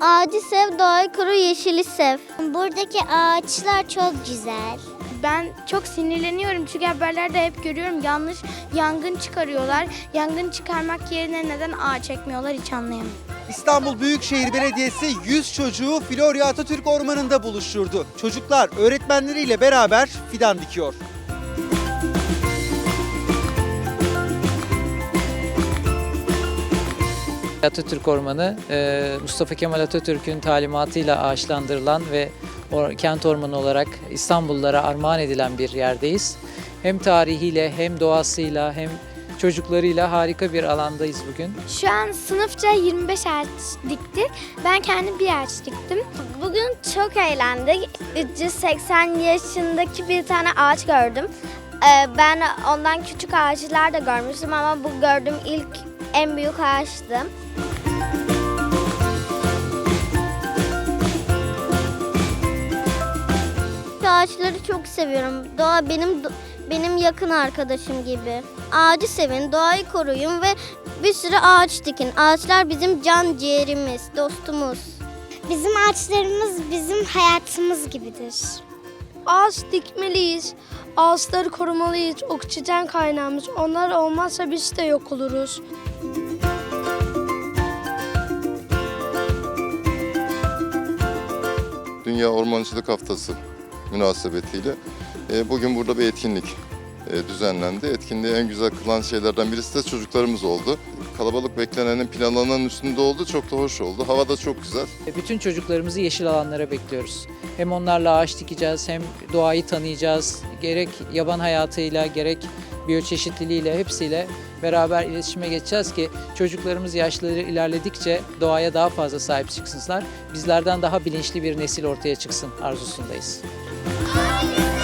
Ağacı sev, doğayı koru, yeşili sev. Buradaki ağaçlar çok güzel. Ben çok sinirleniyorum çünkü haberlerde hep görüyorum yanlış yangın çıkarıyorlar. Yangın çıkarmak yerine neden ağaç ekmiyorlar hiç anlayamıyorum. İstanbul Büyükşehir Belediyesi 100 çocuğu Florya Atatürk Ormanı'nda buluşturdu. Çocuklar öğretmenleriyle beraber fidan dikiyor. Atatürk Ormanı e, Mustafa Kemal Atatürk'ün talimatıyla ağaçlandırılan ve kent ormanı olarak İstanbullulara armağan edilen bir yerdeyiz. Hem tarihiyle hem doğasıyla hem çocuklarıyla harika bir alandayız bugün. Şu an sınıfça 25 ağaç diktik. Ben kendim bir ağaç diktim. Bugün çok eğlendik. 380 yaşındaki bir tane ağaç gördüm. Ee, Ben ondan küçük ağaçlar da görmüştüm ama bu gördüğüm ilk en büyük ağaçtı. Ağaçları çok seviyorum. Doğa benim benim yakın arkadaşım gibi. Ağacı sevin, doğayı koruyun ve bir sürü ağaç dikin. Ağaçlar bizim can ciğerimiz, dostumuz. Bizim ağaçlarımız bizim hayatımız gibidir. Ağaç dikmeliyiz. Ağaçları korumalıyız. Oksijen kaynağımız. Onlar olmazsa biz de yok oluruz. Dünya Ormancılık Haftası münasebetiyle e, bugün burada bir etkinlik düzenlendi. Etkinliği en güzel kılan şeylerden birisi de çocuklarımız oldu. Kalabalık beklenenin planlanan üstünde oldu. Çok da hoş oldu. Hava da çok güzel. E, Bütün çocuklarımızı yeşil alanlara bekliyoruz. Hem onlarla ağaç dikeceğiz hem doğayı tanıyacağız. Gerek yaban hayatıyla gerek biyoçeşitliliğiyle hepsiyle beraber iletişime geçeceğiz ki çocuklarımız yaşları ilerledikçe doğaya daha fazla sahip çıksınlar. Bizlerden daha bilinçli bir nesil ortaya çıksın arzusundayız. Ona